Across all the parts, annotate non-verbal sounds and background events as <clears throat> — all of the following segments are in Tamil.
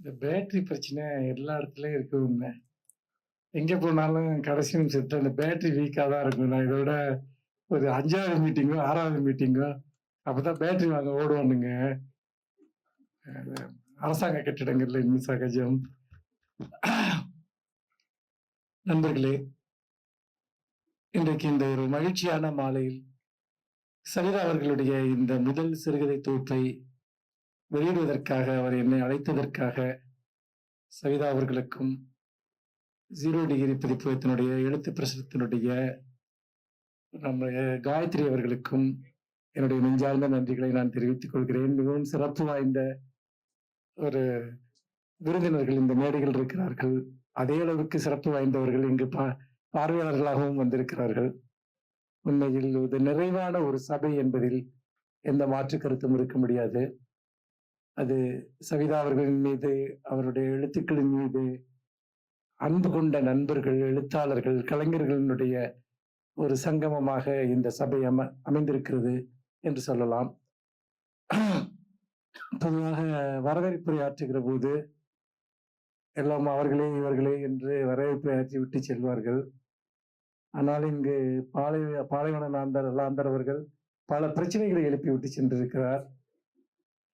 இந்த பேட்டரி பிரச்சனை எல்லா இடத்துலயும் இருக்கு உண்மை. எங்க போனாலும் கடைசி நிமிஷத்துல அந்த பேட்டரி வீக்காக தான் இருக்கும். நான் இதோட ஒரு அஞ்சாவது மீட்டிங்கோ, ஆறாவது மீட்டிங்கோ அப்பதான் பேட்டரி வாங்க ஓடுவானுங்க. அரசாங்க கட்டிடங்கள்ல இன்னும் சகஜம். நண்பர்களே, இன்றைக்கு இந்த ஒரு மகிழ்ச்சியான மாலையில் சரிதா அவர்களுடைய இந்த முதல் சிறுகதை தொகுப்பை வெளியிடுவதற்காக அவர் என்னை அழைத்ததற்காக சவிதா அவர்களுக்கும் ஜீரோ டிகிரி பதிப்பகத்தினுடைய எழுத்து பிரசுரத்தினுடைய நம்முடைய காயத்ரி அவர்களுக்கும் என்னுடைய நெஞ்சார்ந்த நன்றிகளை நான் தெரிவித்துக் கொள்கிறேன். மிகவும் சிறப்பு வாய்ந்த ஒரு விருந்தினர்கள் இந்த மேடைகள் இருக்கிறார்கள். அதே அளவுக்கு சிறப்பு வாய்ந்தவர்கள் இங்கு பா பார்வையாளர்களாகவும் வந்திருக்கிறார்கள். உண்மையில் இது நிறைவான ஒரு சபை என்பதில் எந்த மாற்று கருத்தும் இருக்க முடியாது. அது சவிதா அவர்களின் மீது அவருடைய எழுத்துக்களின் மீது அன்பு கொண்ட நண்பர்கள் எழுத்தாளர்கள் கலைஞர்களினுடைய ஒரு சங்கமமாக இந்த சபை அம அமைந்திருக்கிறது என்று சொல்லலாம். பொதுவாக வரவேற்புரை ஆற்றுகிற போது எல்லாம் அவர்களே இவர்களே என்று வரவேற்பை ஆற்றி விட்டு செல்வார்கள். ஆனால் இங்கு பாலை பாலைவன நாந்தர் லாந்தர் அவர்கள் பல பிரச்சனைகளை எழுப்பி விட்டு சென்றிருக்கிறார்.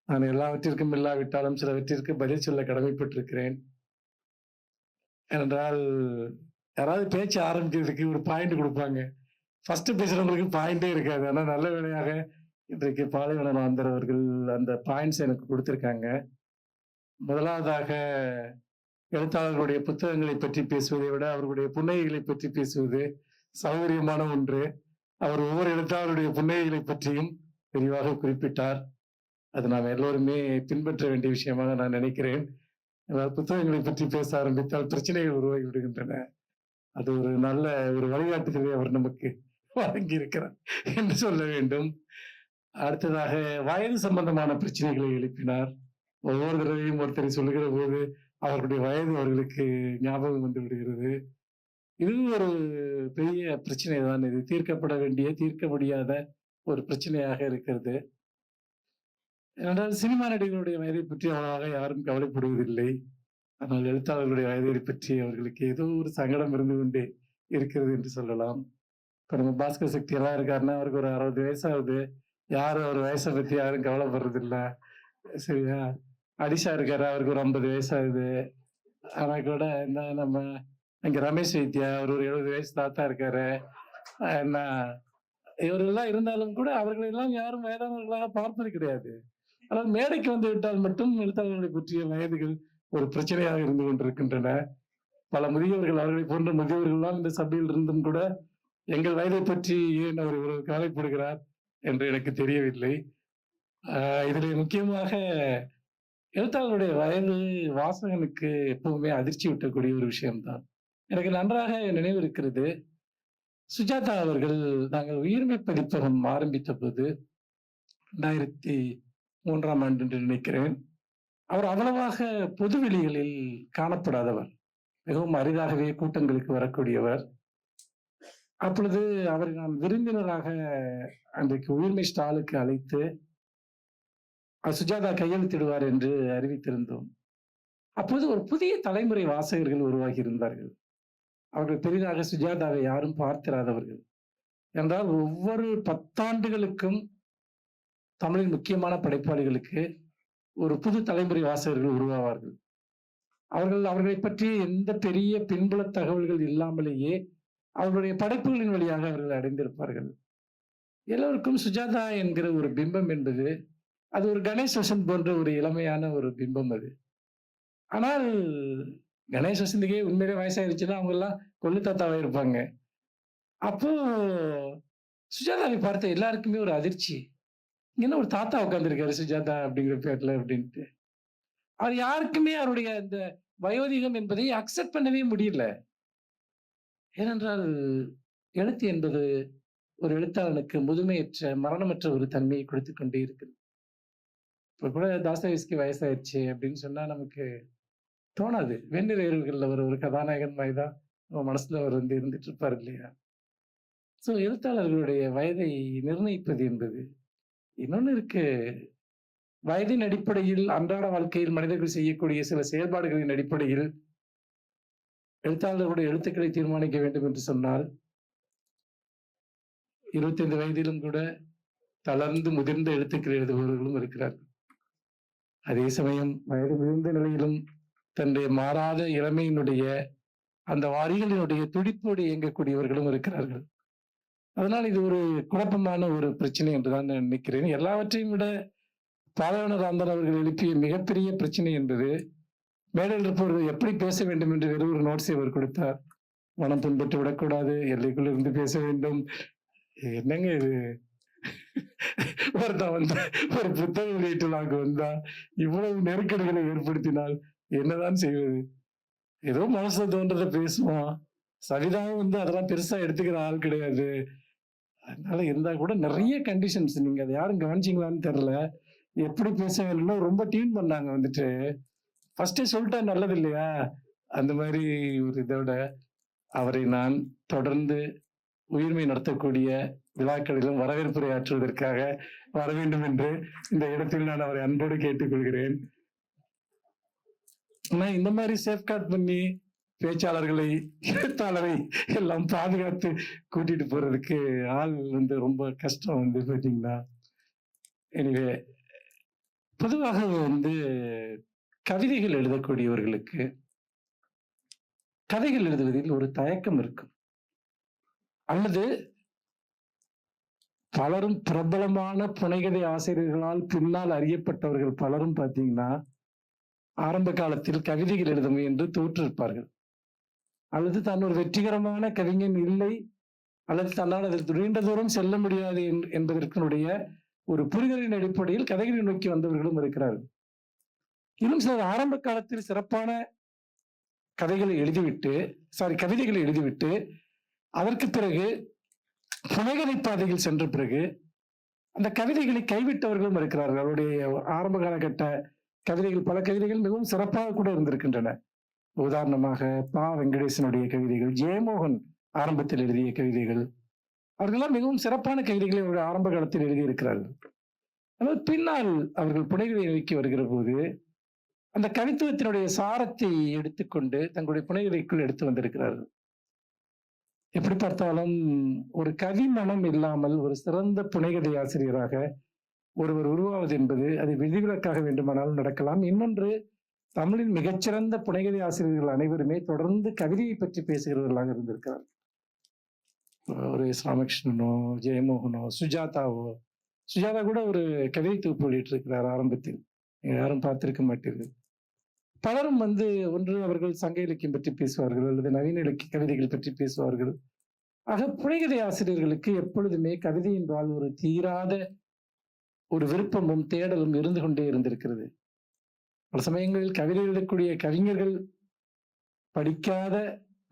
நான் எல்லாவற்றிற்கும் இல்லாவிட்டாலும் சிலவற்றிற்கு பதில் சொல்ல கடமைப்பட்டிருக்கிறேன். ஏனென்றால் யாராவது பேச்சு ஆரம்பிக்கிறதுக்கு ஒரு பாயிண்ட் கொடுப்பாங்க. ஃபர்ஸ்ட் பேசுறவங்களுக்கு பாயிண்டே இருக்காது. ஆனால் நல்ல வேளையாக இன்றைக்கு பாலைவன ஆந்தர் அவர்கள் அந்த பாயிண்ட்ஸ் எனக்கு கொடுத்துருக்காங்க. முதலாவதாக எழுத்தாளர்களுடைய புத்தகங்களை பற்றி பேசுவதை விட அவர்களுடைய புன்னகைகளை பற்றி பேசுவது சௌகரியமான ஒன்று. அவர் ஒவ்வொரு எழுத்தாளருடைய புன்னகைகளை பற்றியும் விரிவாக குறிப்பிட்டார். அது நாம் எல்லோருமே பின்பற்ற வேண்டிய விஷயமாக நான் நினைக்கிறேன். அதாவது புத்தகங்களை பற்றி பேச ஆரம்பித்தால் பிரச்சனைகள் உருவாகி விடுகின்றன அது ஒரு நல்ல ஒரு வழிகாட்டுதலை அவர் நமக்கு வழங்கி இருக்கிறார் என்று சொல்ல வேண்டும். அடுத்ததாக வயது சம்பந்தமான பிரச்சனைகளை எழுப்பினார். ஒவ்வொரு தடவையும் ஒருத்தரை சொல்லுகிற போது அவர்களுடைய வயது அவர்களுக்கு ஞாபகம் வந்து விடுகிறது. இது ஒரு பெரிய பிரச்சனை தான் இது தீர்க்கப்பட வேண்டிய தீர்க்க முடியாத ஒரு பிரச்சனையாக இருக்கிறது. ஏனென்றால் சினிமா நடிகர்களுடைய வயதை பற்றி அவ்வளவாக யாரும் கவலைப்படுவதில்லை. ஆனால் எழுத்தாளர்களுடைய வயதை பற்றி அவர்களுக்கு ஏதோ ஒரு சங்கடம் இருந்து கொண்டே இருக்கிறது என்று சொல்லலாம். இப்போ நம்ம பாஸ்கர் சக்தி எல்லாம் இருக்காருன்னா அவருக்கு ஒரு அறுபது வயசாகுது. யாரும் அவர் வயசை பற்றி யாரும் கவலைப்படுறதில்ல. சரியா? அடிஷா இருக்காரு அவருக்கு ஒரு ஐம்பது வயசாகுது. ஆனால் கூட இந்த நம்ம இங்கே ரமேஷ் வைத்தியா அவர் ஒரு எழுபது வயசு தாத்தா இருக்காரு. என்ன? இவரெல்லாம் இருந்தாலும் கூட அவர்களெல்லாம் யாரும் வயதானவர்களாக பார்ப்பது கிடையாது. ஆனால் மேடைக்கு வந்து விட்டால் மட்டும் எழுத்தாளர்களை பற்றிய வயதுகள் ஒரு பிரச்சனையாக இருந்து கொண்டிருக்கின்றன. பல முதியவர்கள் அவர்களை போன்ற முதியவர்கள்லாம் இந்த சபையில் இருந்தும் கூட எங்கள் வயதை பற்றி ஏன் அவர் இவ்வளவு கவலைப்படுகிறார் என்று எனக்கு தெரியவில்லை. இதில் முக்கியமாக எழுத்தாளருடைய வயது வாசகனுக்கு எப்பவுமே அதிர்ச்சி விட்டக்கூடிய ஒரு விஷயம்தான். எனக்கு நன்றாக நினைவு இருக்கிறது சுஜாதா அவர்கள் நாங்கள் உயிர்மை பதிப்பகம் ஆரம்பித்த போது ரெண்டாயிரத்தி மூன்றாம் ஆண்டு என்று நினைக்கிறேன் அவர் அவ்வளவாக பொதுவெளிகளில் காணப்படாதவர். மிகவும் அரிதாகவே கூட்டங்களுக்கு வரக்கூடியவர். அப்பொழுது அவரை நான் விருந்தினராக அன்றைக்கு உயிர்மை ஸ்டாலுக்கு அழைத்து சுஜாதா கையெழுத்திடுவார் என்று அறிவித்திருந்தோம். அப்போது ஒரு புதிய தலைமுறை வாசகர்கள் உருவாகி இருந்தார்கள். அவர்கள் பெரிதாக சுஜாதாவை யாரும் பார்த்திராதவர்கள். என்றால் ஒவ்வொரு பத்தாண்டுகளுக்கும் தமிழின் முக்கியமான படைப்பாளிகளுக்கு ஒரு புது தலைமுறை வாசகர்கள் உருவாவார்கள். அவர்கள் அவர்களை பற்றி எந்த பெரிய பின்புல தகவல்கள் இல்லாமலேயே அவர்களுடைய படைப்புகளின் வழியாக அவர்கள் அடைந்திருப்பார்கள். எல்லோருக்கும் சுஜாதா என்கிற ஒரு பிம்பம் என்பது அது ஒரு கணேஷ் வசந்த் போன்ற ஒரு இளமையான ஒரு பிம்பம் அது. ஆனால் கணேஷ் வசந்திக்கே உண்மையிலே வயசாயிருச்சுன்னா அவங்கெல்லாம் கொள்ளு தாத்தாவா இருப்பாங்க. அப்போ சுஜாதாவை பார்த்த எல்லாருக்குமே ஒரு அதிர்ச்சி. என்ன ஒரு தாத்தா உட்காந்துருக்காரு சுஜாதா அப்படிங்கிற பேர்ல அப்படின்ட்டு. அவர் யாருக்குமே அவருடைய இந்த வயோதிகம் என்பதை அக்செப்ட் பண்ணவே முடியல. ஏனென்றால் எழுத்து என்பது ஒரு எழுத்தாளனுக்கு முதுமையற்ற மரணமற்ற ஒரு தன்மையை கொடுத்து கொண்டே இருக்குது இப்போ கூட தாசவிஸ்கி வயசாயிருச்சு அப்படின்னு சொன்னால் நமக்கு தோணாது. வெண்ணிற ஒரு ஒரு கதாநாயகன் மாதிரிதான் நம்ம மனசில் அவர் வந்து இருந்துட்டு இருப்பார் இல்லையா? ஸோ எழுத்தாளர்களுடைய வயதை நிர்ணயிப்பது என்பது இன்னொன்னு இருக்கு. வயதின் அடிப்படையில் அன்றாட வாழ்க்கையில் மனிதர்கள் செய்யக்கூடிய சில செயல்பாடுகளின் அடிப்படையில் எழுத்தாளர்களுடைய எழுத்துக்களை தீர்மானிக்க வேண்டும் என்று சொன்னால் இருபத்தைந்து வயதிலும் கூட தளர்ந்து முதிர்ந்த எழுத்துக்கள் எழுதுபவர்களும் இருக்கிறார்கள். அதே சமயம் வயது முதிர்ந்த நிலையிலும் தன்னுடைய மாறாத இளமையினுடைய அந்த வரிகளினுடைய துடிப்போடு இயங்கக்கூடியவர்களும் இருக்கிறார்கள். அதனால் இது ஒரு குழப்பமான ஒரு பிரச்சனை என்றுதான் நான் நினைக்கிறேன். எல்லாவற்றையும் விட பாலைவன ராந்தன் அவர்கள் எழுப்பிய மிகப்பெரிய பிரச்சனை என்பது மேடையில் இருப்பவர்கள் எப்படி பேச வேண்டும் என்று வெறும் ஒரு நோட்ஸை அவர் கொடுத்தார். மனம் துன்பட்டு விடக்கூடாது எல்லைக்குள் இருந்து பேச வேண்டும். என்னங்க இது? ஒருத்தன் வந்து ஒரு புத்தக வெளியீட்டு நாக்கு வந்தா இவ்வளவு நெருக்கடிகளை ஏற்படுத்தினால் என்னதான் செய்வது? ஏதோ மனசுல தோன்றதை பேசுவான். சவிதாவும் வந்து அதெல்லாம் பெருசா எடுத்துக்கிற ஆள் கிடையாது. அதனால இருந்தால் கூட நிறைய கண்டிஷன்ஸ் நீங்கள் அதை யாரும் கவனிச்சிங்களான்னு தெரில எப்படி பேச வேணும்னா ரொம்ப டியூன் பண்ணாங்க வந்துட்டு. ஃபர்ஸ்டே சொல்லிட்டா நல்லது இல்லையா? அந்த மாதிரி ஒரு இதோட அவரை நான் தொடர்ந்து உயிர்மை நடத்தக்கூடிய விழாக்களிலும் வரவேற்புரை ஆற்றுவதற்காக வர வேண்டும் என்று இந்த இடத்தில் நான் அவரை அன்போடு கேட்டுக்கொள்கிறேன். ஆனால் இந்த மாதிரி சேஃப்கார்ட் பண்ணி பேச்சாளர்களை எழுத்தாளரை எல்லாம் பாதுகாத்து கூட்டிட்டு போறதுக்கு ஆள் வந்து ரொம்ப கஷ்டம் வந்து பார்த்தீங்களா எனவே பொதுவாக வந்து கவிதைகள் எழுதக்கூடியவர்களுக்கு கதைகள் எழுதுவதில் ஒரு தயக்கம் இருக்கும். அல்லது பலரும் பிரபலமான புனைகதை ஆசிரியர்களால் பின்னால் அறியப்பட்டவர்கள் பலரும் பார்த்தீங்கன்னா ஆரம்ப காலத்தில் கவிதைகள் எழுத முயன்று தோற்றிருப்பார்கள். அல்லது தான் ஒரு வெற்றிகரமான கவிஞன் இல்லை அல்லது தன்னால் அதில் நீண்ட தூரம் செல்ல முடியாது என்- ஒரு புரிதலின் அடிப்படையில் கதைகளை நோக்கி வந்தவர்களும் இருக்கிறார்கள். இன்னும் சிலர் ஆரம்ப காலத்தில் சிறப்பான கதைகளை எழுதிவிட்டு சாரி கவிதைகளை எழுதிவிட்டு அதற்கு பிறகு புனைகதை பாதையில் சென்ற பிறகு அந்த கவிதைகளை கைவிட்டவர்களும் இருக்கிறார்கள். அவருடைய ஆரம்ப காலகட்ட கவிதைகள் பல கவிதைகள் மிகவும் சிறப்பாக கூட இருந்திருக்கின்றன. உதாரணமாக பா வெங்கடேசனுடைய கவிதைகள் ஜெயமோகன் ஆரம்பத்தில் எழுதிய கவிதைகள். அவர்களெல்லாம் மிகவும் சிறப்பான கவிதைகளை அவருடைய ஆரம்ப காலத்தில் எழுதியிருக்கிறார்கள் ஆனால் பின்னால் அவர்கள் புனைகளை நோக்கி வருகிற போது அந்த கவித்துவத்தினுடைய சாரத்தை எடுத்துக்கொண்டு தங்களுடைய புனைகதைக்குள் எடுத்து வந்திருக்கிறார்கள் எப்படி பார்த்தாலும் ஒரு கவி மனம் இல்லாமல் ஒரு சிறந்த புனைகதை ஆசிரியராக ஒருவர் உருவாவது என்பது அது விதிவிலக்காக வேண்டுமானாலும் நடக்கலாம். இன்னொன்று தமிழின் மிகச்சிறந்த புனைகதை ஆசிரியர்கள் அனைவருமே தொடர்ந்து கவிதையை பற்றி பேசுகிறவர்களாக இருந்திருக்கிறார் ஒரு எஸ் ராமகிருஷ்ணனோ ஜெயமோகனோ சுஜாதாவோ சுஜாதா கூட ஒரு கவிதை தொகுப்பு வெளியிட்டிருக்கிறார் ஆரம்பத்தில். யாரும் பார்த்திருக்க மாட்டீர்கள். பலரும் வந்து ஒன்று அவர்கள் சங்க இலக்கியம் பற்றி பேசுவார்கள் அல்லது நவீன இலக்கிய கவிதைகள் பற்றி பேசுவார்கள். ஆக புனைகதை ஆசிரியர்களுக்கு எப்பொழுதுமே கவிதை என்றால் ஒரு தீராத ஒரு விருப்பமும் தேடலும் இருந்து கொண்டே இருந்திருக்கிறது. பல சமயங்களில் கவிதை எழுதக்கூடிய கவிஞர்கள் படிக்காத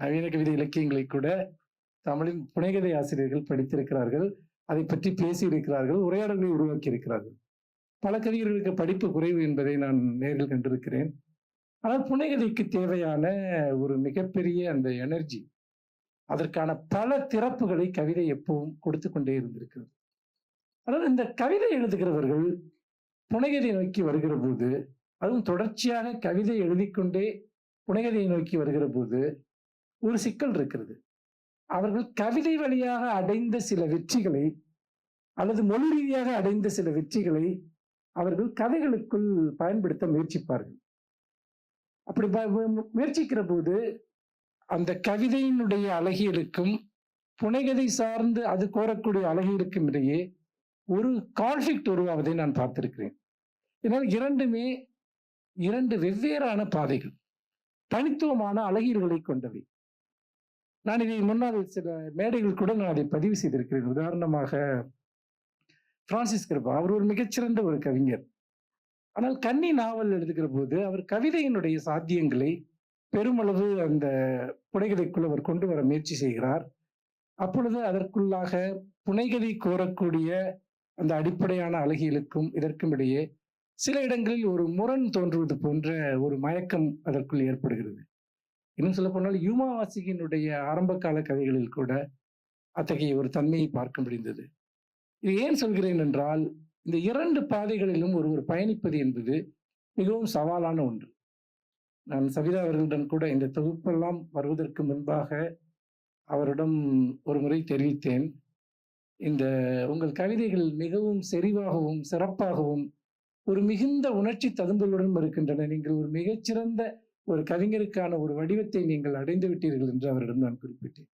நவீன கவிதை இலக்கியங்களை கூட தமிழின் புனைகதை ஆசிரியர்கள் படித்திருக்கிறார்கள். அதை பற்றி பேசியிருக்கிறார்கள் உரையாடல்களை உருவாக்கி இருக்கிறார்கள் பல கவிஞர்களுக்கு படிப்பு குறைவு என்பதை நான் நேரில் கண்டிருக்கிறேன். ஆனால் புனைகதைக்கு தேவையான ஒரு மிகப்பெரிய அந்த எனர்ஜி அதற்கான பல திறப்புகளை கவிதை எப்பவும் கொடுத்து கொண்டே இருந்திருக்கிறது. அதாவது இந்த கவிதை எழுதுகிறவர்கள் புனைகதை நோக்கி வருகிற போது அதுவும் தொடர்ச்சியாக கவிதை எழுதிக்கொண்டே புனைகதையை நோக்கி வருகிற போது ஒரு சிக்கல் இருக்கிறது. அவர்கள் கவிதை வழியாக அடைந்த சில வெற்றிகளை அல்லது மொழி ரீதியாக அடைந்த சில வெற்றிகளை அவர்கள் கதைகளுக்குள் பயன்படுத்த முயற்சிப்பார்கள். அப்படி முயற்சிக்கிற போது அந்த கவிதையினுடைய அழகியலுக்கும் புனைகதை சார்ந்து அது கோரக்கூடிய அழகியலுக்கும் இடையே ஒரு கான்ஃபிளிக்ட் உருவாவதை நான் பார்த்திருக்கிறேன். இதனால் இரண்டுமே இரண்டு வெவ்வேறான பாதைகள். தனித்துவமான அழகியல்களை கொண்டவை. நான் இதை முன்னால் சில மேடைகள் கூட நான் அதை பதிவு செய்திருக்கிறேன். உதாரணமாக பிரான்சிஸ் கிருபா அவர் ஒரு மிகச்சிறந்த ஒரு கவிஞர். ஆனால் கன்னி நாவல் எழுதுகிற போது அவர் கவிதையினுடைய சாத்தியங்களை பெருமளவு அந்த புனைகதைக்குள் அவர் கொண்டு வர முயற்சி செய்கிறார். அப்பொழுது அதற்குள்ளாக புனைகதை கோரக்கூடிய அந்த அடிப்படையான அழகியலுக்கும் இதற்கும் இடையே சில இடங்களில் ஒரு முரண் தோன்றுவது போன்ற ஒரு மயக்கம் அதற்குள் ஏற்படுகிறது. இன்னும் சொல்ல போனால் யூமாவாசிகனுடைய ஆரம்ப கால கதைகளில் கூட அத்தகைய ஒரு தன்மையை பார்க்க முடிந்தது. இது ஏன் சொல்கிறேன் என்றால் இந்த இரண்டு பாதைகளிலும் ஒருவர் பயணிப்பது என்பது மிகவும் சவாலான ஒன்று. நான் சவிதா அவர்களிடம் கூட இந்த தொகுப்பெல்லாம் வருவதற்கு முன்பாக அவரிடம் ஒரு முறை தெரிவித்தேன். இந்த உங்கள் கவிதைகள் மிகவும் செறிவாகவும் சிறப்பாகவும் ஒரு மிகுந்த உணர்ச்சி ததும்பலுடன் இருக்கின்றன நீங்கள் ஒரு மிகச்சிறந்த ஒரு கவிஞருக்கான ஒரு வடிவத்தை நீங்கள் அடைந்து விட்டீர்கள் என்று அவரிடம் நான் குறிப்பிட்டேன்.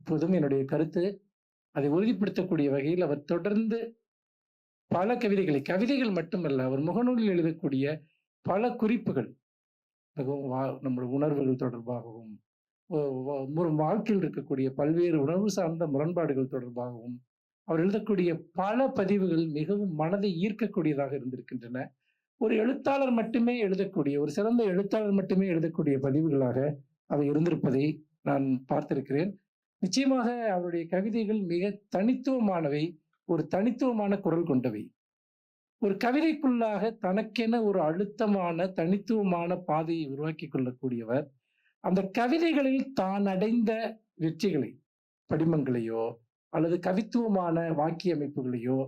இப்போதும் என்னுடைய கருத்து அதை உறுதிப்படுத்தக்கூடிய வகையில் அவர் தொடர்ந்து பல கவிதைகளை கவிதைகள் மட்டுமல்ல அவர் முகநூலில் எழுதக்கூடிய பல குறிப்புகள் மிகவும் வா- நம்முடைய உணர்வுகள் தொடர்பாகவும் ஒரு வாழ்க்கையில் இருக்கக்கூடிய பல்வேறு உணர்வு சார்ந்த முரண்பாடுகள் தொடர்பாகவும் அவர் எழுதக்கூடிய பல பதிவுகள் மிகவும் மனதை ஈர்க்கக்கூடியதாக இருந்திருக்கின்றன. ஒரு எழுத்தாளர் மட்டுமே எழுதக்கூடிய ஒரு சிறந்த எழுத்தாளர் மட்டுமே எழுதக்கூடிய பதிவுகளாக அவை இருந்திருப்பதை நான் பார்த்திருக்கிறேன். நிச்சயமாக அவருடைய கவிதைகள் மிக தனித்துவமானவை ஒரு தனித்துவமான குரல் கொண்டவை. ஒரு கவிதைக்குள்ளாக தனக்கென ஒரு அழுத்தமான தனித்துவமான பாதையை உருவாக்கி கொள்ளக்கூடியவர். அந்த கவிதைகளில் தான் அடைந்த வெற்றிகளை படிமங்களையோ அல்லது கவித்துவமான வாக்கிய அமைப்புகளையோ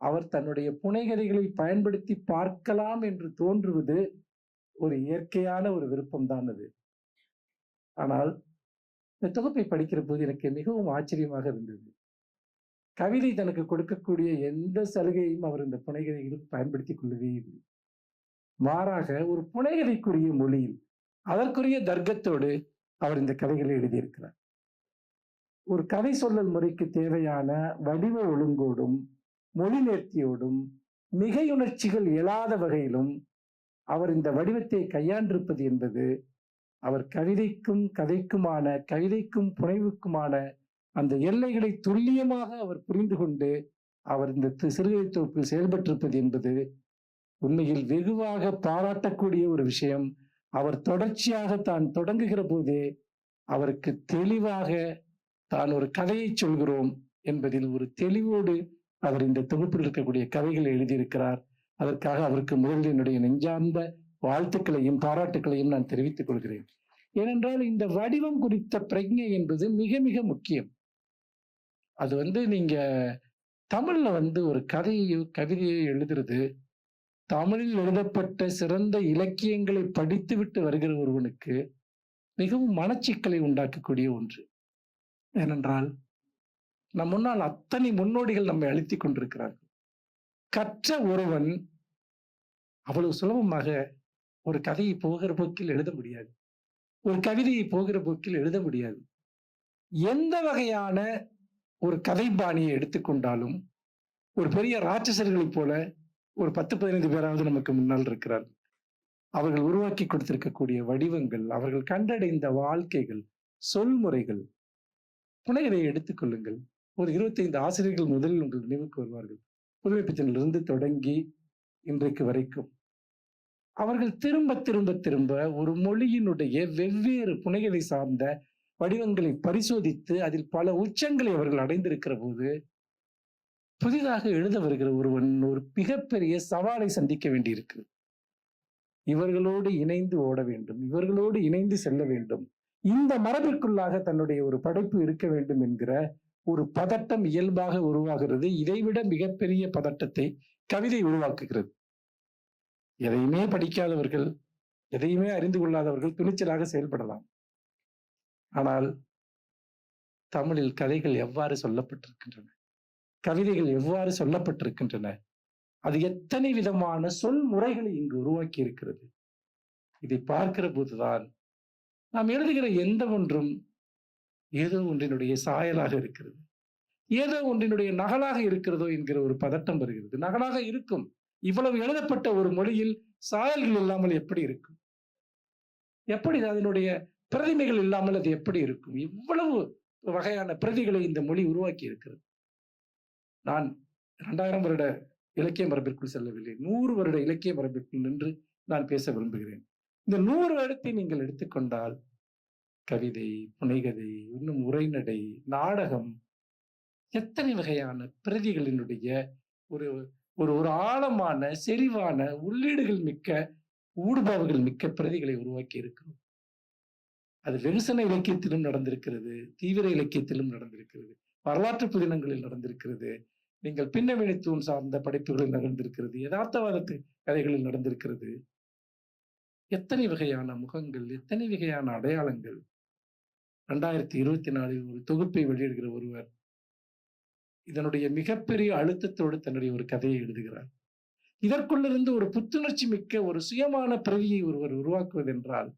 அவர் தன்னுடைய புனைகதைகளை பயன்படுத்தி பார்க்கலாம் என்று தோன்றுவது ஒரு இயற்கையான ஒரு விருப்பம்தான் அது. ஆனால் இந்த தொகுப்பை படிக்கிற போது எனக்கு மிகவும் ஆச்சரியமாக இருந்தது. கவிதை தனக்கு கொடுக்கக்கூடிய எந்த சலுகையும் அவர் இந்த புனைகதைகளுக்கு பயன்படுத்திக் கொள்ளவே இல்லை. மாறாக ஒரு புனைகதைக்குரிய மொழியில் அதற்குரிய தர்க்கத்தோடு அவர் இந்த கதைகளை எழுதியிருக்கிறார். ஒரு கதை சொல்லல் முறைக்கு தேவையான வடிவ ஒழுங்கோடும் மொழி நேர்த்தியோடும் மிகையுணர்ச்சிகள் இயலாத வகையிலும் அவர் இந்த வடிவத்தை கையாண்டிருப்பது என்பது அவர் கவிதைக்கும் கதைக்குமான கவிதைக்கும் புனைவுக்குமான அந்த எல்லைகளை துல்லியமாக அவர் புரிந்து கொண்டு அவர் இந்த தி- சிறுகதை தொகுப்பில் செயல்பட்டிருப்பது என்பது உண்மையில் வெகுவாக பாராட்டக்கூடிய ஒரு விஷயம். அவர் தொடர்ச்சியாக தான் தொடங்குகிற போதே அவருக்கு தெளிவாக தான் ஒரு கதையை சொல்கிறோம் என்பதில் ஒரு தெளிவோடு அவர் இந்த தொகுப்பில் இருக்கக்கூடிய கதைகளை எழுதியிருக்கிறார். அதற்காக அவருக்கு முதலில் என்னுடைய நெஞ்சார்ந்த வாழ்த்துக்களையும் பாராட்டுக்களையும் நான் தெரிவித்துக் கொள்கிறேன். ஏனென்றால் இந்த வடிவம் குறித்த பிரஜை என்பது மிக மிக முக்கியம். அது வந்து நீங்க தமிழ்ல வந்து ஒரு கதையையோ கவிதையோ எழுதுறது தமிழில் எழுதப்பட்ட சிறந்த இலக்கியங்களை படித்துவிட்டு வருகிற ஒருவனுக்கு மிகவும் மனச்சிக்கலை உண்டாக்கக்கூடிய ஒன்று. ஏனென்றால் நம் முன்னால் அத்தனை முன்னோடிகள் நம்மை அழுத்தி கொண்டிருக்கிறார்கள். கற்ற ஒருவன் அவ்வளவு சுலபமாக ஒரு கதையை போகிற போக்கில் எழுத முடியாது. ஒரு கவிதையை போகிற போக்கில் எழுத முடியாது. எந்த வகையான ஒரு கதை பாணியை எடுத்துக்கொண்டாலும் ஒரு பெரிய ராட்சசர்களைப் போல ஒரு பத்து பதினைந்து பேராவது நமக்கு முன்னால் இருக்கிறார். அவர்கள் உருவாக்கி கொடுத்திருக்கக்கூடிய வடிவங்கள் அவர்கள் கண்டடைந்த வாழ்க்கைகள் சொல்முறைகள் புனைகளை எடுத்துக்கொள்ளுங்கள் ஒரு இருபத்தைந்து ஆசிரியர்கள் முதலில் உங்கள் நினைவுக்கு வருவார்கள். புதுமைப்பித்தனிலிருந்து தொடங்கி இன்றைக்கு வரைக்கும். அவர்கள் திரும்ப திரும்ப திரும்ப ஒரு மொழியினுடைய வெவ்வேறு புனைகளை சார்ந்த வடிவங்களை பரிசோதித்து அதில் பல உச்சங்களை அவர்கள் அடைந்திருக்கிற போது புதிதாக எழுத வருகிற ஒருவன் ஒரு மிகப்பெரிய சவாலை சந்திக்க வேண்டியிருக்கு. இவர்களோடு இணைந்து ஓட வேண்டும். இவர்களோடு இணைந்து செல்ல வேண்டும். இந்த மரபிற்குள்ளாக தன்னுடைய ஒரு படைப்பு இருக்க வேண்டும் என்கிற ஒரு பதட்டம் இயல்பாக உருவாகிறது. இதைவிட மிகப்பெரிய பதட்டத்தை கவிதை உருவாக்குகிறது. எதையுமே படிக்காதவர்கள் எதையுமே அறிந்து கொள்ளாதவர்கள் துணிச்சலாக செயல்படலாம். ஆனால் தமிழில் கதைகள் எவ்வாறு சொல்லப்பட்டிருக்கின்றன? கவிதைகள் எவ்வாறு சொல்லப்பட்டிருக்கின்றன? அது எத்தனை விதமான சொல் முறைகளை இங்கு உருவாக்கி இருக்கிறது இதை பார்க்கிற போதுதான் நாம் எழுதுகிற எந்த ஒன்றும் ஏதோ ஒன்றினுடைய சாயலாக இருக்கிறது. ஏதோ ஒன்றினுடைய நகலாக இருக்கிறதோ என்கிற ஒரு பதட்டம் வருகிறது. நகலாக இருக்கும். இவ்வளவு எழுதப்பட்ட ஒரு மொழியில் சாயல்கள் இல்லாமல் எப்படி இருக்கும்? எப்படி அதனுடைய பிரதிமைகள் இல்லாமல் அது எப்படி இருக்கும்? இவ்வளவு வகையான பிரதிகளை இந்த மொழி உருவாக்கி இருக்கிறது. நான் இரண்டாயிரம் வருட இலக்கிய மரபிற்குள் செல்லவில்லை. நூறு வருட இலக்கிய மரபிற்குள் நின்று நான் பேச விரும்புகிறேன். இந்த நூறு வருடத்தை நீங்கள் எடுத்துக்கொண்டால் கவிதை புனைகதை இன்னும் உரைநடை நாடகம் எத்தனை வகையான பிரதிகளினுடைய ஒரு ஒரு ஒரு ஆழமான செறிவான உள்ளீடுகள் மிக்க ஊடுபாவுகள் மிக்க பிரதிகளை உருவாக்கி இருக்கிறோம். அது வெகுசன இலக்கியத்திலும் நடந்திருக்கிறது தீவிர இலக்கியத்திலும் நடந்திருக்கிறது வரலாற்று புதினங்களில் நடந்திருக்கிறது நீங்கள் பின்னவெளி தூண் சார்ந்த படைப்புகளில் நடந்திருக்கிறது யதார்த்தவாதத்து கதைகளில் நடந்திருக்கிறது. எத்தனை வகையான முகங்கள் எத்தனை வகையான அடையாளங்கள்? ரெண்டாயிரத்தி இருபத்தி நாலில் ஒரு தொகுப்பை வெளியிடுகிற ஒருவர் இதனுடைய மிகப்பெரிய அழுத்தத்தோடு தன்னுடைய ஒரு கதையை எழுதுகிறார். இதற்குள்ளிருந்து ஒரு புத்துணர்ச்சி மிக்க ஒரு சுயமான பிரதியை ஒருவர் உருவாக்குவதென்றால்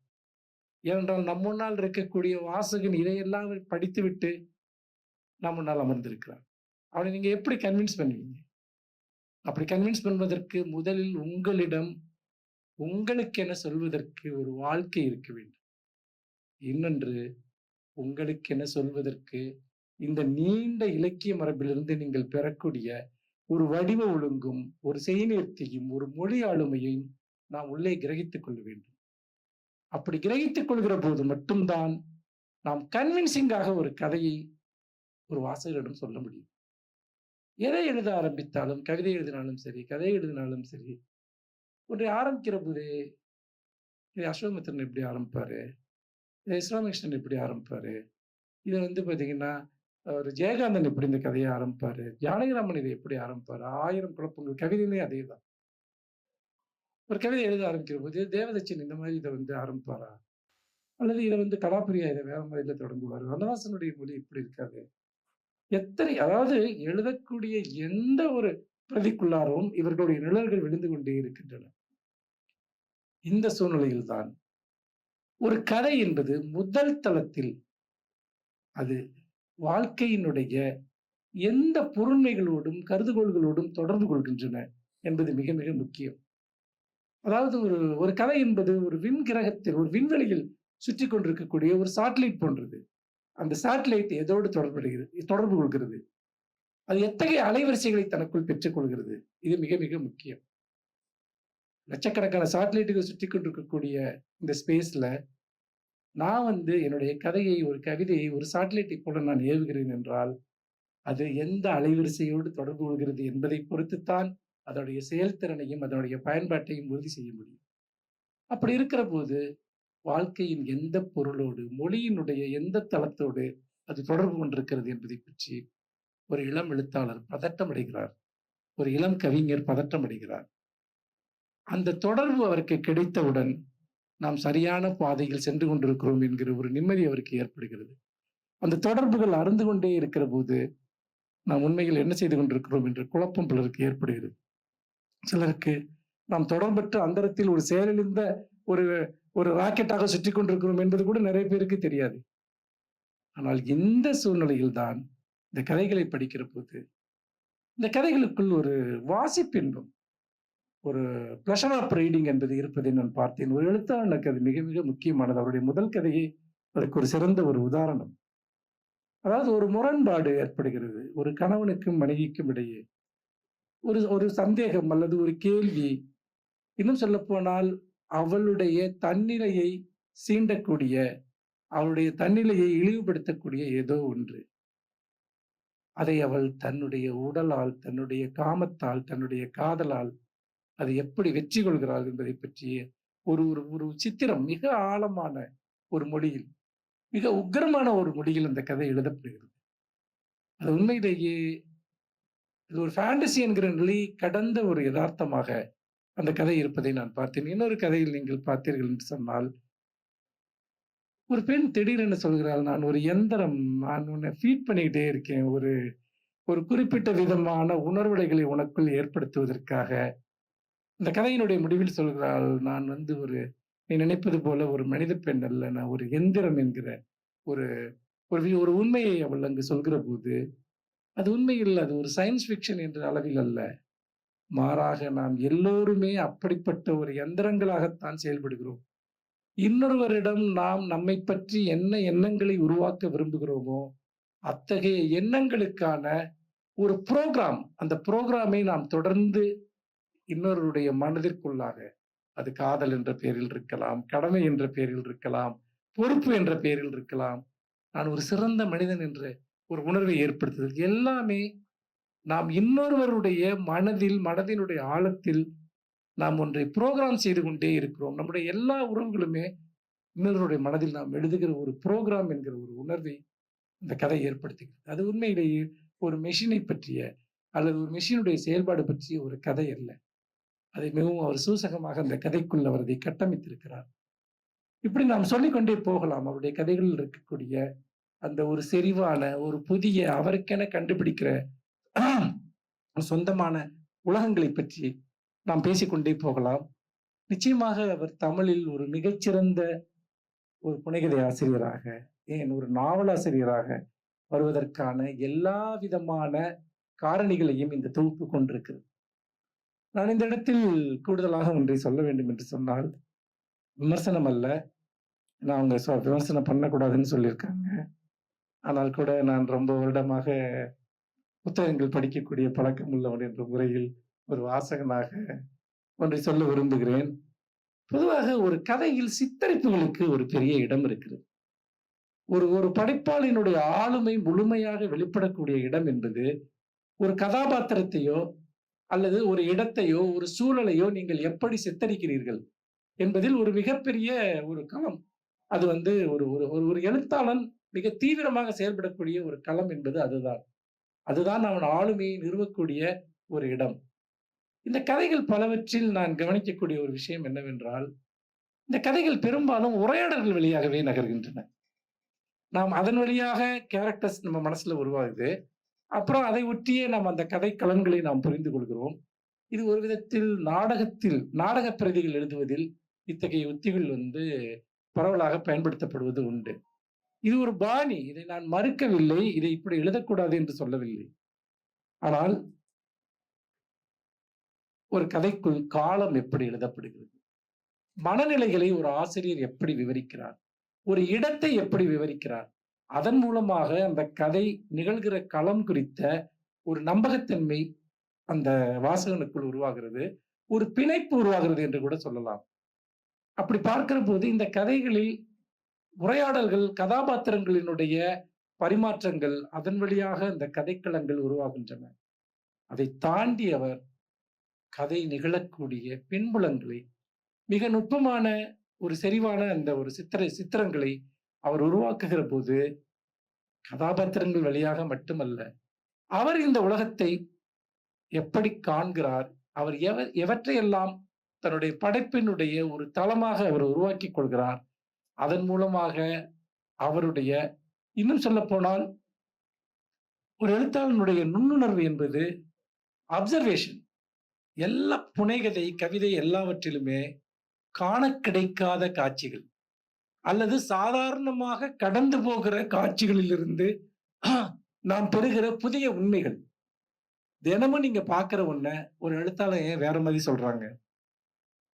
ஏனென்றால் நம் முன்னால் இருக்கக்கூடிய வாசகன் இதையெல்லாம் படித்துவிட்டு நம் முன்னால் அமர்ந்திருக்கிறார். அவனை நீங்கள் எப்படி கன்வின்ஸ் பண்ணுவீங்க? அப்படி கன்வின்ஸ் பண்ணுவதற்கு முதலில் உங்களிடம் உங்களுக்கென சொல்வதற்கு ஒரு வாழ்க்கை இருக்க வேண்டும். இன்னொன்று உங்களுக்கென சொல்வதற்கு இந்த நீண்ட இலக்கிய மரபிலிருந்து நீங்கள் பெறக்கூடிய ஒரு வடிவ ஒழுங்கும் ஒரு செய்நேர்த்தியும் ஒரு மொழி ஆளுமையையும் நாம் உள்ளே கிரகித்துக் கொள்ள வேண்டும். அப்படி கிரகித்துக் கொள்கிற போது மட்டும்தான் நாம் கன்வின்சிங்காக ஒரு கதையை ஒரு வாசகரிடம் சொல்ல முடியும். எதை எழுத ஆரம்பித்தாலும் கவிதை எழுதினாலும் சரி கதை எழுதினாலும் சரி ஒன்றை ஆரம்பிக்கிற போது இது அசோகமித்திரன் எப்படி ஆரம்பிப்பாரு? இதை இஸ்லாமிகிருஷ்ணன் எப்படி ஆரம்பிப்பாரு? இதை வந்து பார்த்தீங்கன்னா ஒரு ஜெயகாந்தன் எப்படி இந்த கதையை ஆரம்பிப்பாரு? ஜானகிராமன் இதை எப்படி ஆரம்பிப்பாரு? ஆயிரம் குழப்பங்கள். கவிதையிலே அதே தான் ஒரு கவிதை எழுத ஆரம்பிக்கிற போது தேவதச்சன் இந்த மாதிரி இதை வந்து ஆரம்பிப்பாரா? அல்லது இதை வந்து கலாப்பிரியா இதை வேற மாதிரியில் தொடங்குவார்? வனவாசனுடைய மொழி இப்படி இருக்காது. எத்தனை அதாவது எழுதக்கூடிய எந்த ஒரு பிரதிக்குள்ளாரும் இவர்களுடைய நிழல்கள் விழுந்து கொண்டே இருக்கின்றன. இந்த சூழ்நிலையில்தான். ஒரு கதை என்பது முதல் தளத்தில் அது வாழ்க்கையினுடைய எந்த பொருண்மைகளோடும் கருதுகோள்களோடும் தொடர்பு கொள்கின்றன என்பது மிக மிக முக்கியம். அதாவது ஒரு ஒரு கதை என்பது ஒரு விண் கிரகத்தில் ஒரு விண்வெளியில் சுற்றி கொண்டிருக்கக்கூடிய ஒரு சாட்டிலைட் போன்றது. அந்த சேட்டலைட் எதோடு தொடர்புடைகிறது தொடர்பு கொள்கிறது? அது எத்தகைய அலைவரிசைகளை தனக்குள் பெற்றுக்கொள்கிறது இது மிக மிக முக்கியம். லட்சக்கணக்கான சாட்டிலைட்டுகள் சுற்றி கொண்டிருக்கக்கூடிய இந்த ஸ்பேஸில் நான் வந்து என்னுடைய கதையை ஒரு கவிதையை ஒரு சாட்டிலைட்டை போல நான் ஏவுகிறேன் என்றால் அது எந்த அலைவரிசையோடு தொடர்பு கொள்கிறது என்பதை பொறுத்துத்தான் அதனுடைய செயல்திறனையும் அதனுடைய பயன்பாட்டையும் உறுதி செய்ய முடியும். அப்படி இருக்கிற போது வாழ்க்கையின் எந்த பொருளோடு மொழியினுடைய எந்த தளத்தோடு அது தொடர்பு கொண்டிருக்கிறது என்பதை பற்றி ஒரு இளம் எழுத்தாளர் பதட்டம் அடைகிறார். ஒரு இளம் கவிஞர் பதட்டம் அடைகிறார். அந்த தொடர்பு அவருக்கு கிடைத்தவுடன் நாம் சரியான பாதையில் சென்று கொண்டிருக்கிறோம் என்கிற ஒரு நிம்மதி அவருக்கு ஏற்படுகிறது. அந்த தொடர்புகள் அருந்து கொண்டே இருக்கிற போது நாம் உண்மையில் என்ன செய்து கொண்டிருக்கிறோம் என்ற குழப்பம் பலருக்கு ஏற்படுகிறது. சிலருக்கு நாம் தொடர்பற்ற அந்தரத்தில் ஒரு செயலிழந்த ஒரு ஒரு ராக்கெட்டாக சுற்றி கொண்டிருக்கிறோம் என்பது கூட நிறைய பேருக்கு தெரியாது. ஆனால் இந்த சூழ்நிலையில் தான் இந்த கதைகளை படிக்கிற போது இந்த கதைகளுக்குள் ஒரு வாசிப்பின்பம் ஒரு பிளஷர் ஆஃப் ரீடிங் என்பது இருப்பதை நான் பார்த்தேன். ஒரு எழுத்தாளனுக்கு அது மிக மிக முக்கியமானது. அவருடைய முதல் கதையை அதற்கு ஒரு சிறந்த ஒரு உதாரணம். அதாவது ஒரு முரண்பாடு ஏற்படுகிறது. ஒரு கணவனுக்கும் மனைவிக்கும் இடையே. ஒரு ஒரு சந்தேகம் அல்லது ஒரு கேள்வி. இன்னும் சொல்லப்போனால் அவளுடைய தன்னிலையை சீண்டக்கூடிய அவளுடைய தன்னிலையை இழிவுபடுத்தக்கூடிய ஏதோ ஒன்று. அதை அவள் தன்னுடைய உடலால் தன்னுடைய காமத்தால் தன்னுடைய காதலால் அதை எப்படி வெற்றி கொள்கிறாள் என்பதை பற்றிய ஒரு ஒரு ஒரு சித்திரம் மிக ஆழமான ஒரு மொழியில் மிக உக்கிரமான ஒரு மொழியில் அந்த கதை எழுதப்படுகிறது. அது உண்மையிலேயே இது ஒரு ஃபேண்டசி என்கிற நிலை கடந்த ஒரு யதார்த்தமாக அந்த கதை இருப்பதை நான் பார்த்தேன். இன்னொரு கதையில் நீங்கள் பார்த்தீர்கள் என்று சொன்னால் ஒரு பெண் திடீரென சொல்கிறாள் நான் ஒரு எந்திரம் நான் உன்னை ஃபீட் பண்ணிக்கிட்டே இருக்கேன். ஒரு ஒரு குறிப்பிட்ட விதமான உணர்வுடைகளை உனக்குள் ஏற்படுத்துவதற்காக இந்த கதையினுடைய முடிவில் சொல்கிறாள் நான் வந்து ஒரு நீ நினைப்பது போல ஒரு மனித பெண் அல்ல நான் ஒரு எந்திரம் என்கிற ஒரு ஒரு ஒரு உண்மையை அவள் அங்கு சொல்கிற போது அது உண்மையில் அது ஒரு சயின்ஸ் ஃபிக்ஷன் என்ற அளவில் அல்ல. மாறாக நாம் எல்லோருமே அப்படிப்பட்ட ஒரு எந்திரங்களாகத்தான் செயல்படுகிறோம். இன்னொருவரிடம் நாம் நம்மை பற்றி என்ன எண்ணங்களை உருவாக்க விரும்புகிறோமோ அத்தகைய எண்ணங்களுக்கான ஒரு ப்ரோக்ராம் அந்த ப்ரோக்ராமை நாம் தொடர்ந்து இன்னொருடைய மனதிற்குள்ளாக அது காதல் என்ற பெயரில் இருக்கலாம் கடமை என்ற பெயரில் இருக்கலாம் பொறுப்பு என்ற பெயரில் இருக்கலாம். நான் ஒரு சிறந்த மனிதன் என்ற ஒரு உணர்வை ஏற்படுத்துதல் எல்லாமே நாம் இன்னொருவருடைய மனதில் மனதினுடைய ஆழத்தில் நாம் ஒன்றை ப்ரோக்ராம் செய்து கொண்டே இருக்கிறோம். நம்முடைய எல்லா உறவுகளுமே இன்னொருவருடைய மனதில் நாம் எழுதுகிற ஒரு ப்ரோக்ராம் என்கிற ஒரு உணர்வை இந்த கதை ஏற்படுத்துகிறது. அது உண்மையிலேயே ஒரு மெஷினை பற்றிய அல்லது ஒரு மெஷினுடைய செயல்பாடு பற்றிய ஒரு கதை அல்ல. அதை மிகவும் அவர் சூசகமாக அந்த கதைக்குள் அவர் அதை கட்டமைத்திருக்கிறார். இப்படி நாம் சொல்லிக்கொண்டே போகலாம். அவருடைய கதைகளில் இருக்கக்கூடிய அந்த ஒரு செறிவான ஒரு புதிய அவருக்கென கண்டுபிடிக்கிற <clears throat> சொந்தமான உலகங்களை பற்றி நாம் பேசிக்கொண்டே போகலாம். நிச்சயமாக அவர் தமிழில் ஒரு மிகச்சிறந்த ஒரு புனைகதை ஆசிரியராக ஏன் ஒரு நாவலாசிரியராக வருவதற்கான எல்லா விதமான காரணிகளையும் இந்த தொகுப்பு கொண்டிருக்கிறது. நான் இந்த இடத்தில் கூடுதலாக ஒன்றை சொல்ல வேண்டும் என்று சொன்னால் விமர்சனம் அல்ல. நான் அவங்க விமர்சனம் பண்ணக்கூடாதுன்னு சொல்லியிருக்காங்க. ஆனால் கூட நான் ரொம்ப வருடமாக புத்தகங்கள் படிக்கக்கூடிய பழக்கம் உள்ளவன் என்ற முறையில் ஒரு வாசகனாக ஒன்றை சொல்ல விரும்புகிறேன். பொதுவாக ஒரு கதையில் சித்தரிப்புகளுக்கு ஒரு பெரிய இடம் இருக்கிறது. ஒரு ஒரு படைப்பாளினுடைய ஆளுமை முழுமையாக வெளிப்படக்கூடிய இடம் என்பது ஒரு கதாபாத்திரத்தையோ அல்லது ஒரு இடத்தையோ ஒரு சூழலையோ நீங்கள் எப்படி சித்தரிக்கிறீர்கள்? என்பதில் ஒரு மிகப்பெரிய ஒரு களம். அது வந்து ஒரு ஒரு ஒரு ஒரு எழுத்தாளன் மிக தீவிரமாக செயல்படக்கூடிய ஒரு களம் என்பது அதுதான். அதுதான் அவன் ஆளுமையை நிறுவக்கூடிய ஒரு இடம். இந்த கதைகள் பலவற்றில் நான் கவனிக்கக்கூடிய ஒரு விஷயம் என்னவென்றால் இந்த கதைகள் பெரும்பாலும் உரையாடல்கள் வழியாகவே நகர்கின்றன. நாம் அதன் வழியாக கேரக்டர்ஸ் நம்ம மனசுல உருவாகுது. அப்புறம் அதை ஒட்டியே நாம் அந்த கதை கலன்களை நாம் புரிந்து கொள்கிறோம். இது ஒரு விதத்தில் நாடகத்தில் நாடக பிரதிகள் எழுதுவதில் இத்தகைய உத்திகள் வந்து பரவலாக பயன்படுத்தப்படுவது உண்டு. இது ஒரு பாணி இதை நான் மறுக்கவில்லை இதை இப்படி எழுதக்கூடாது என்று சொல்லவில்லை. ஆனால் ஒரு கதைக்குள் காலம் எப்படி எழுதப்படுகிறது? மனநிலைகளை ஒரு ஆசிரியர் எப்படி விவரிக்கிறார்? ஒரு இடத்தை எப்படி விவரிக்கிறார்? அதன் மூலமாக அந்த கதை நிகழ்கிற களம் குறித்த ஒரு நம்பகத்தன்மை அந்த வாசகனுக்குள் உருவாகிறது. ஒரு பிணைப்பு உருவாகிறது என்று கூட சொல்லலாம். அப்படி பார்க்கிற போது இந்த கதைகளில் உரையாடல்கள் கதாபாத்திரங்களினுடைய பரிமாற்றங்கள் அதன் வழியாக இந்த கதைக்களங்கள் உருவாகின்றன. அதை தாண்டி அவர் கதை நிகழக்கூடிய பின்புலங்களை மிக நுட்பமான ஒரு செறிவான அந்த ஒரு சித்திர சித்திரங்களை அவர் உருவாக்குகிற போது கதாபாத்திரங்கள் வழியாக மட்டுமல்ல அவர் இந்த உலகத்தை எப்படி காண்கிறார் அவர் எவ எவற்றையெல்லாம் தன்னுடைய படைப்பினுடைய ஒரு தளமாக அவர் உருவாக்கி கொள்கிறார் அதன் மூலமாக அவருடைய இன்னும் சொல்ல போனால் ஒரு எழுத்தாளனுடைய நுண்ணுணர்வு என்பது அப்சர்வேஷன் எல்லா புனைகதை கவிதை எல்லாவற்றிலுமே காண கிடைக்காத காட்சிகள். அல்லது சாதாரணமாக கடந்து போகிற காட்சிகளிலிருந்து நாம் பெறுகிற புதிய உண்மைகள். தினமும் நீங்க பாக்குற ஒன்ன ஒரு எழுத்தாளர் ஏன் வேற மாதிரி சொல்றாங்க?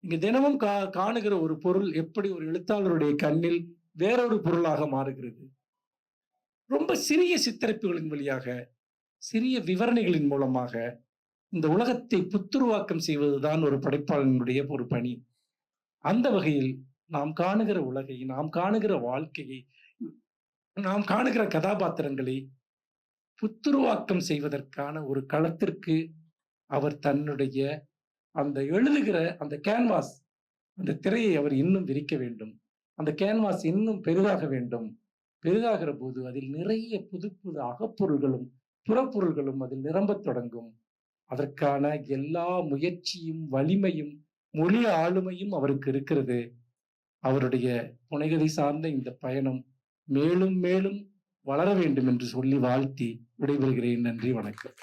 நீங்க தினமும் கா காணுகிற ஒரு பொருள் எப்படி ஒரு எழுத்தாளருடைய கண்ணில் வேறொரு பொருளாக மாறுகிறது? ரொம்ப சிறிய சித்தரிப்புகளின் வழியாக சிறிய விவரணைகளின் மூலமாக இந்த உலகத்தை புத்துருவாக்கம் செய்வதுதான் ஒரு படைப்பாளனுடைய ஒரு பணி. அந்த வகையில் நாம் காணுகிற உலகை நாம் காணுகிற வாழ்க்கையை நாம் காணுகிற கதாபாத்திரங்களை புத்துருவாக்கம் செய்வதற்கான ஒரு களத்திற்கு அவர் தன்னுடைய அந்த எழுதுகிற அந்த கேன்வாஸ் அந்த திரையை அவர் இன்னும் விரிக்க வேண்டும். அந்த கேன்வாஸ் இன்னும் பெரிதாக வேண்டும். பெரிதாகிற போது அதில் நிறைய புது புது அகப்பொருள்களும் புறப்பொருள்களும் அதில் நிரம்பத் தொடங்கும். அதற்கான எல்லா முயற்சியும் வலிமையும் மொழி ஆளுமையும் அவருக்கு இருக்கிறது. அவருடைய புனைகதை சார்ந்த இந்த பயணம் மேலும் மேலும் வளர வேண்டும் என்று சொல்லி வாழ்த்தி விடைபெறுகிறேன். நன்றி வணக்கம்.